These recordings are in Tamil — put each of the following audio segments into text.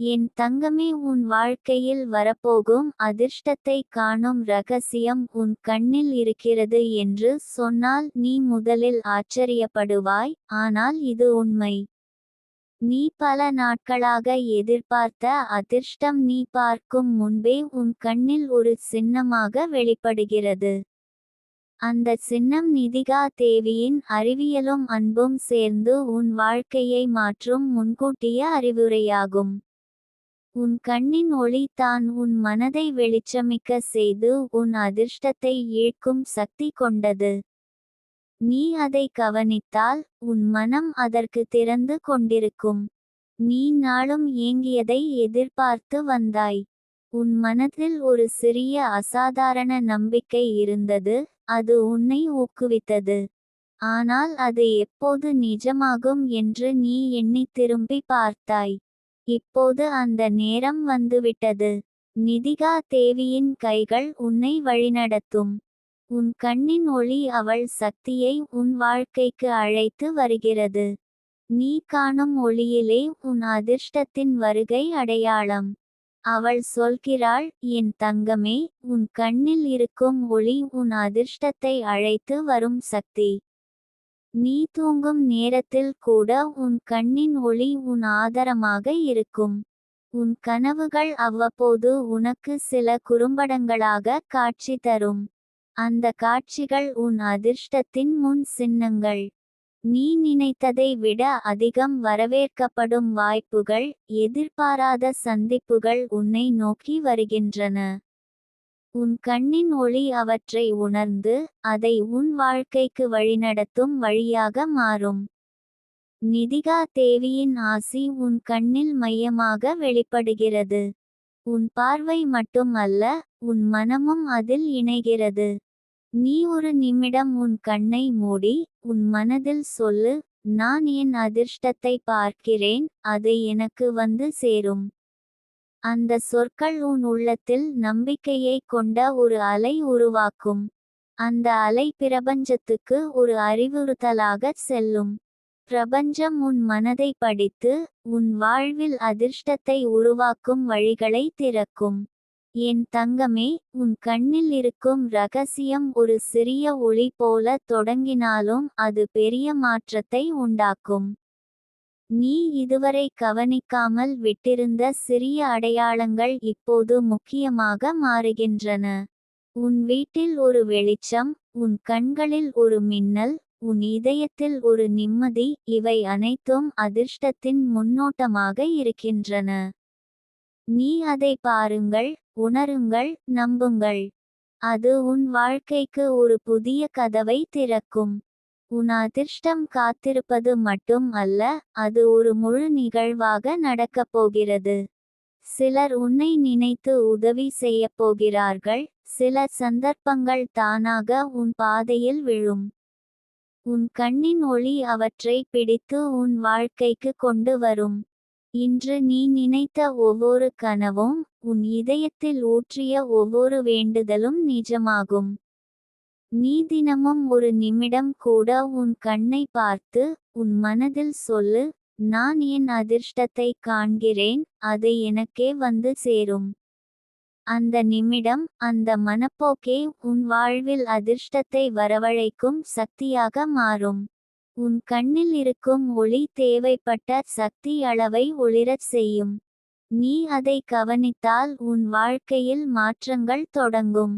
என் தங்கமே உன் வாழ்க்கையில் வரப்போகும் அதிர்ஷ்டத்தை காணும் ரகசியம் உன் கண்ணில் இருக்கிறது என்று சொன்னால் நீ முதலில் ஆச்சரியப்படுவாய் ஆனால் இது உண்மை. நீ பல நாட்களாக எதிர்பார்த்த அதிர்ஷ்டம் நீ பார்க்கும் முன்பே உன் கண்ணில் ஒரு சின்னமாக வெளிப்படுகிறது. அந்த சின்னம் நிதிகா தேவியின் அறிவியலும் அன்பும் சேர்ந்து உன் வாழ்க்கையை மாற்றும் முன்கூட்டிய அறிவுரையாகும். உன் கண்ணின் ஒளி தான் உன் மனதை வெளிச்சமிக்க செய்து உன் அதிர்ஷ்டத்தை ஈர்க்கும் சக்தி கொண்டது. நீ அதை கவனித்தால் உன் மனம் அதற்கு திறந்து கொண்டிருக்கும். நீ நாளும் ஏங்கியதை எதிர்பார்த்து வந்தாய். உன் மனதில் ஒரு சிறிய அசாதாரண நம்பிக்கை இருந்தது அது உன்னை ஊக்குவித்தது. ஆனால் அது எப்போது நிஜமாகும் என்று நீ எண்ணி திரும்பி பார்த்தாய். இப்போது அந்த நேரம் வந்துவிட்டது. நிதிகா தேவியின் கைகள் உன்னை வழிநடத்தும். உன் கண்ணின் ஒளி அவள் சக்தியை உன் வாழ்க்கைக்கு அழைத்து வருகிறது. நீ காணும் ஒளியிலே உன் அதிர்ஷ்டத்தின் வருகை அடையாளம். அவள் சொல்கிறாள் என் தங்கமே உன் கண்ணில் இருக்கும் ஒளி உன் அதிர்ஷ்டத்தை அழைத்து வரும் சக்தி. நீ தூங்கும் நேரத்தில் கூட உன் கண்ணின் ஒளி உன் ஆதாரமாக இருக்கும். உன் கனவுகள் அவ்வப்போது உனக்கு சில குறும்படங்களாக காட்சி தரும். அந்த காட்சிகள் உன் அதிர்ஷ்டத்தின் முன் சின்னங்கள். நீ நினைத்ததை விட அதிகம் வரவேற்கப்படும் வாய்ப்புகள் எதிர்பாராத சந்திப்புகள் உன்னை நோக்கி வருகின்றன. உன் கண்ணின் ஒளி அவற்றை உணர்ந்து அதை உன் வாழ்க்கைக்கு வழிநடத்தும் வழியாக மாறும். நிதிகா தேவியின் ஆசி உன் கண்ணில் மையமாக வெளிப்படுகிறது. உன் பார்வை மட்டும் அல்ல உன் மனமும் அதில் இணைகிறது. நீ ஒரு நிமிடம் உன் கண்ணை மூடி உன் மனதில் சொல்லு நான் என் அதிர்ஷ்டத்தை பார்க்கிறேன் அது எனக்கு வந்து சேரும். அந்த சொற்கள் உன் உள்ளத்தில் நம்பிக்கையை கொண்ட ஒரு அலை உருவாக்கும். அந்த அலை பிரபஞ்சத்துக்கு ஒரு அறிவுறுத்தலாக செல்லும். பிரபஞ்சம் உன் மனதை படித்து உன் வாழ்வில் அதிர்ஷ்டத்தை உருவாக்கும் வழிகளை திறக்கும். என் தங்கமே உன் கண்ணில் இருக்கும் ரகசியம் ஒரு சிறிய ஒளி போல தொடங்கினாலும் அது பெரிய மாற்றத்தை உண்டாக்கும். நீ இதுவரை கவனிக்காமல் விட்டிருந்த சிறிய அடையாளங்கள் இப்போது முக்கியமாக மாறுகின்றன. உன் வீட்டில் ஒரு வெளிச்சம் உன் கண்களில் ஒரு மின்னல் உன் இதயத்தில் ஒரு நிம்மதி இவை அனைத்தும் அதிர்ஷ்டத்தின் முன்னோட்டமாக இருக்கின்றன. நீ அதை பாருங்கள் உணருங்கள் நம்புங்கள். அது உன் வாழ்க்கைக்கு ஒரு புதிய கதவை திறக்கும். உன் அதிர்ஷ்டம் காத்திருப்பது மட்டும் அல்ல அது ஒரு முழு நிகழ்வாக நடக்கப் போகிறது. சிலர் உன்னை நினைத்து உதவி செய்யப் போகிறார்கள் சில சந்தர்ப்பங்கள் தானாக உன் பாதையில் விழும். உன் கண்ணின் ஒளி அவற்றை பிடித்து உன் வாழ்க்கைக்கு கொண்டு வரும். இன்று நீ நினைத்த ஒவ்வொரு கனவும் உன் இதயத்தில் ஊற்றிய ஒவ்வொரு வேண்டுதலும் நிஜமாகும். நீ தினமும் ஒரு நிமிடம் கூட உன் கண்ணை பார்த்து உன் மனதில் சொல்லு நான் என் அதிர்ஷ்டத்தை காண்கிறேன் அது எனக்கே வந்து சேரும். அந்த நிமிடம் அந்த மனப்போக்கே உன் வாழ்வில் அதிர்ஷ்டத்தை வரவழைக்கும் சக்தியாக மாறும். உன் கண்ணில் இருக்கும் ஒளி தேவைப்பட்ட சக்தி அளவை ஒளிரச் செய்யும். நீ அதை கவனித்தால் உன் வாழ்க்கையில் மாற்றங்கள் தொடங்கும்.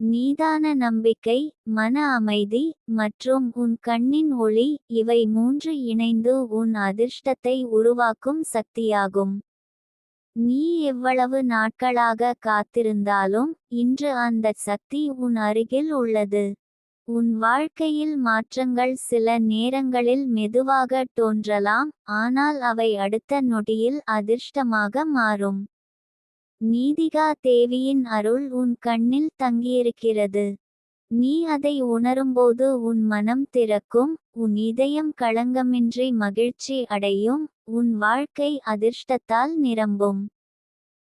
நீதான நம்பிக்கை மன அமைதி மற்றும் உன் கண்ணின் ஒளி இவை மூன்று இணைந்து உன் அதிர்ஷ்டத்தை உருவாக்கும் சக்தியாகும். நீ எவ்வளவு நாட்களாக காத்திருந்தாலும் இன்று அந்த சக்தி உன் அருகில் உள்ளது. உன் வாழ்க்கையில் மாற்றங்கள் சில நேரங்களில் மெதுவாக தோன்றலாம் ஆனால் அவை அடுத்த நொடியில் அதிர்ஷ்டமாக மாறும். நீதிகா தேவியின் அருள் உன் கண்ணில் தங்கியிருக்கிறது. நீ அதை உணரும்போது உன் மனம் திறக்கும் உன் இதயம் களங்கமின்றி மகிழ்ச்சி அடையும் உன் வாழ்க்கை அதிர்ஷ்டத்தால் நிரம்பும்.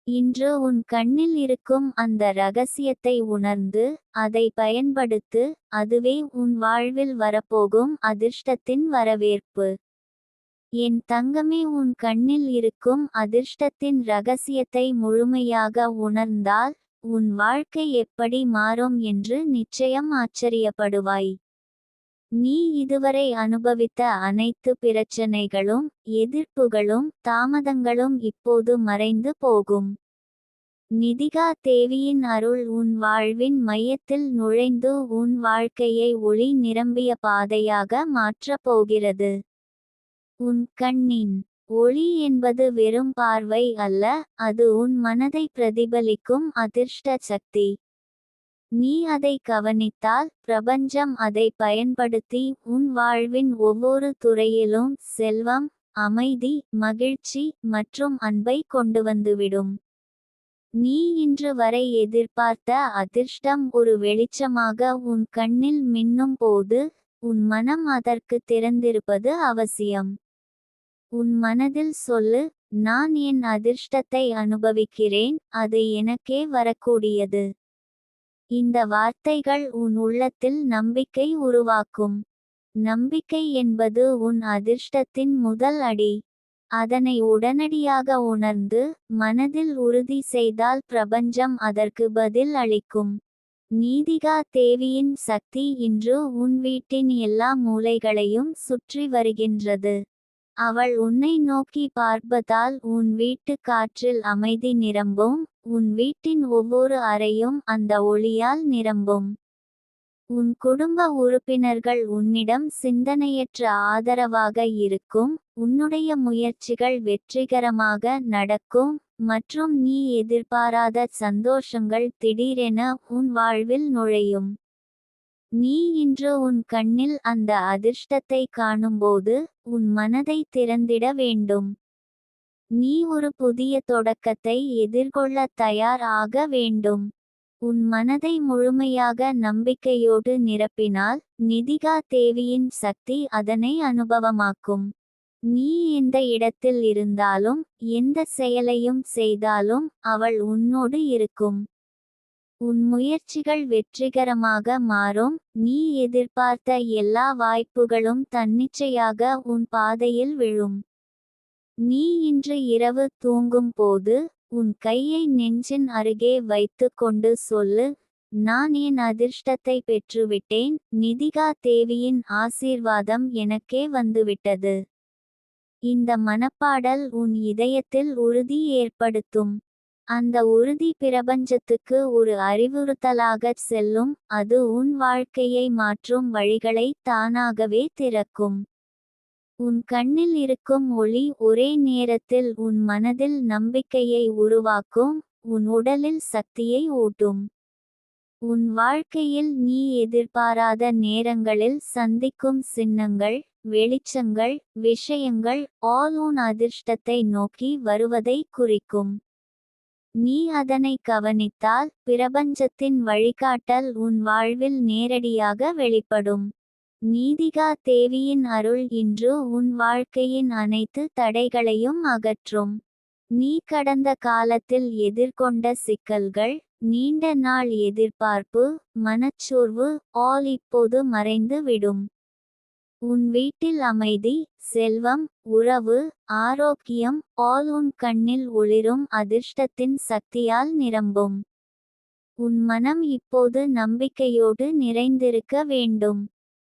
இன்று உன் கண்ணில் இருக்கும் அந்த ரகசியத்தை உணர்ந்து அதை பயன்படுத்து அதுவே உன் வாழ்வில் வரப்போகும் அதிர்ஷ்டத்தின் வரவேற்பு. என் தங்கமே உன் கண்ணில் இருக்கும் அதிர்ஷ்டத்தின் ரகசியத்தை முழுமையாக உணர்ந்தால் உன் வாழ்க்கை எப்படி மாறும் என்று நிச்சயம் ஆச்சரியப்படுவாய். நீ இதுவரை அனுபவித்த அனைத்து பிரச்சனைகளும் எதிர்ப்புகளும் தாமதங்களும் இப்போது மறைந்து போகும். நிதிகா தேவியின் அருள் உன் வாழ்வின் மையத்தில் நுழைந்து உன் வாழ்க்கையை ஒளி நிரம்பிய பாதையாக மாற்றப் போகிறது. உன் கண்ணின் ஒளி என்பது வெறும் பார்வை அல்ல அது உன் மனதை பிரதிபலிக்கும் அதிர்ஷ்ட சக்தி. நீ அதை கவனித்தால் பிரபஞ்சம் அதை பயன்படுத்தி உன் வாழ்வின் ஒவ்வொரு துறையிலும் செல்வம் அமைதி மகிழ்ச்சி மற்றும் அன்பை கொண்டு வந்துவிடும் நீ இன்று வரை எதிர்பார்த்த அதிர்ஷ்டம் ஒரு வெளிச்சமாக உன் கண்ணில் மின்னும் போது உன் மனம் அதற்கு திறந்திருப்பது அவசியம். உன் மனதில் சொல்லு நான் என் அதிர்ஷ்டத்தை அனுபவிக்கிறேன் அது எனக்கே வரக்கூடியது. இந்த வார்த்தைகள் உன் உள்ளத்தில் நம்பிக்கை உருவாக்கும். நம்பிக்கை என்பது உன் அதிர்ஷ்டத்தின் முதல் அடி. அதனை உடனடியாக உணர்ந்து மனதில் உறுதி செய்தால் பிரபஞ்சம் அதற்கு பதில் அளிக்கும். நீதிகா தேவியின் சக்தி இன்று உன் வீட்டின் எல்லா மூலைகளையும் சுற்றி வருகின்றது. அவள் உன்னை நோக்கி பார்ப்பதால் உன் வீட்டு காற்றில் அமைதி நிரம்பும் உன் வீட்டின் ஒவ்வொரு அறையும் அந்த ஒளியால் நிரம்பும். உன் குடும்ப உறுப்பினர்கள் உன்னிடம் சிந்தனையற்ற ஆதரவாக இருக்கும் உன்னுடைய முயற்சிகள் வெற்றிகரமாக நடக்கும் மற்றும் நீ எதிர்பாராத சந்தோஷங்கள் திடீரென உன் வாழ்வில் நுழையும். நீ இன்று உன் கண்ணில் அந்த அதிர்ஷ்டத்தை காணும்போது உன் மனதை திறந்திட வேண்டும். நீ ஒரு புதிய தொடக்கத்தை எதிர்கொள்ள தயார் ஆக வேண்டும். உன் மனதை முழுமையாக நம்பிக்கையோடு நிரப்பினால் நிதிகா தேவியின் சக்தி அதனை அனுபவமாக்கும். நீ எந்த இடத்தில் இருந்தாலும் எந்த செயலையும் செய்தாலும் அவள் உன்னோடு இருக்கும். உன் முயற்சிகள் வெற்றிகரமாக மாறும். நீ எதிர்பார்த்த எல்லா வாய்ப்புகளும் தன்னிச்சையாக உன் பாதையில் விழும். நீ இன்று இரவு தூங்கும் போது உன் கையை நெஞ்சின் அருகே வைத்து கொண்டு சொல்லு நான் என் அதிர்ஷ்டத்தை பெற்றுவிட்டேன். நிதிகா தேவியின் ஆசீர்வாதம் எனக்கே வந்துவிட்டது. இந்த மனப்பாடல் உன் இதயத்தில் உறுதி ஏற்படுத்தும். அந்த உறுதி பிரபஞ்சத்துக்கு ஒரு அறிவுறுத்தலாகச் செல்லும் அது உன் வாழ்க்கையை மாற்றும் வழிகளை தானாகவே திறக்கும். உன் கண்ணில் இருக்கும் ஒளி ஒரே நேரத்தில் உன் மனதில் நம்பிக்கையை உருவாக்கும் உன் உடலில் சக்தியை ஊட்டும். உன் வாழ்க்கையில் நீ எதிர்பாராத நேரங்களில் சந்திக்கும் சின்னங்கள் வெளிச்சங்கள் விஷயங்கள் ஆல் உன் அதிர்ஷ்டத்தை நோக்கி வருவதை குறிக்கும். நீ அதனை கவனித்தால் பிரபஞ்சத்தின் வழிகாட்டல் உன் வாழ்வில் நேரடியாக வெளிப்படும். நீதிகா தேவியின் அருள் இன்று உன் வாழ்க்கையின் அனைத்து தடைகளையும் அகற்றும். நீ கடந்த காலத்தில் எதிர்கொண்ட சிக்கல்கள் நீண்ட நாள் எதிர்பார்ப்பு மனச்சோர்வு ஆல் இப்போது மறைந்து விடும். உன் வீட்டில் அமைதி செல்வம் உறவு ஆரோக்கியம் ஆல் உன் கண்ணில் ஒளிரும் அதிர்ஷ்டத்தின் சக்தியால் நிரம்பும். உன் மனம் இப்போது நம்பிக்கையோடு நிறைந்திருக்க வேண்டும்.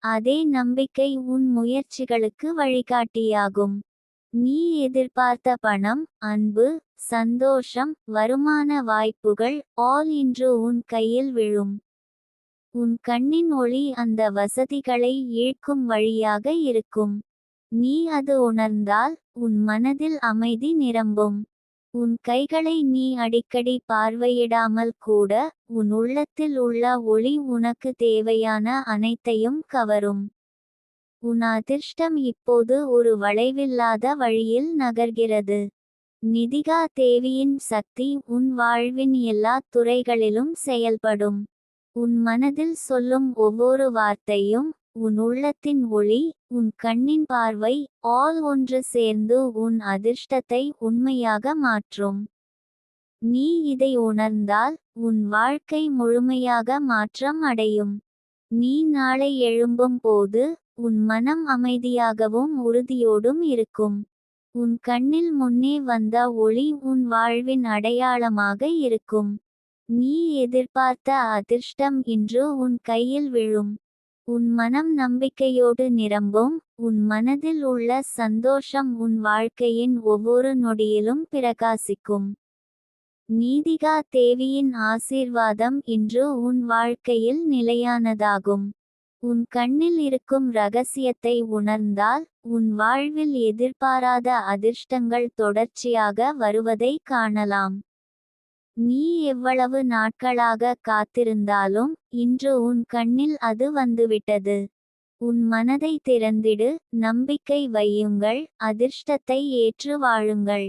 அதே நம்பிக்கை உன் முயற்சிகளுக்கு வழிகாட்டியாகும். நீ எதிர்பார்த்த பணம் அன்பு சந்தோஷம் வருமான வாய்ப்புகள் ஆல் இன்று உன் கையில் விழும். உன் கண்ணின் ஒளி அந்த வசதிகளை ஈழ்க்கும் வழியாக இருக்கும். நீ அது உணர்ந்தால் உன் மனதில் அமைதி நிரம்பும். உன் கைகளை நீ அடிக்கடி பார்வையிடாமல் கூட உன் உள்ளத்தில் உள்ள ஒளி உனக்கு தேவையான அனைத்தையும் கவரும். உன் அதிர்ஷ்டம் இப்போது ஒரு வளைவில்லாத வழியில் நகர்கிறது. நிதிகா தேவியின் சக்தி உன் வாழ்வின் எல்லா துறைகளிலும் செயல்படும். உன் மனதில் சொல்லும் ஒவ்வொரு வார்த்தையும் உன் உள்ளத்தின் ஒளி உன் கண்ணின் பார்வை ஆல் ஒன்று சேர்ந்து உன் அதிர்ஷ்டத்தை உண்மையாக மாற்றும். நீ இதை உணர்ந்தால் உன் வாழ்க்கை முழுமையாக மாற்றம் அடையும். நீ நாளை எழும்பும் போது உன் மனம் அமைதியாகவும் உறுதியோடும் இருக்கும். உன் கண்ணில் முன்னே வந்த ஒளி உன் வாழ்வின் அடையாளமாக இருக்கும். நீ எதிர்பார்த்த அதிர்ஷ்டம் இன்று உன் கையில் விழும். உன் மனம் நம்பிக்கையோடு நிரம்பும். உன் மனதில் உள்ள சந்தோஷம் உன் வாழ்க்கையின் ஒவ்வொரு நொடியிலும் பிரகாசிக்கும். நீதிகா தேவியின் ஆசீர்வாதம் இன்று உன் வாழ்க்கையில் நிலையானதாகும். உன் கண்ணில் இருக்கும் ரகசியத்தை உணர்ந்தால் உன் வாழ்வில் எதிர்பாராத அதிர்ஷ்டங்கள் தொடர்ச்சியாக வருவதை காணலாம். நீ எவ்வளவு நாட்களாக காத்திருந்தாலும் இன்று உன் கண்ணில் அது வந்துவிட்டது. உன் மனதை திறந்திடு நம்பிக்கை வையுங்கள் அதிர்ஷ்டத்தை ஏற்று வாழுங்கள்.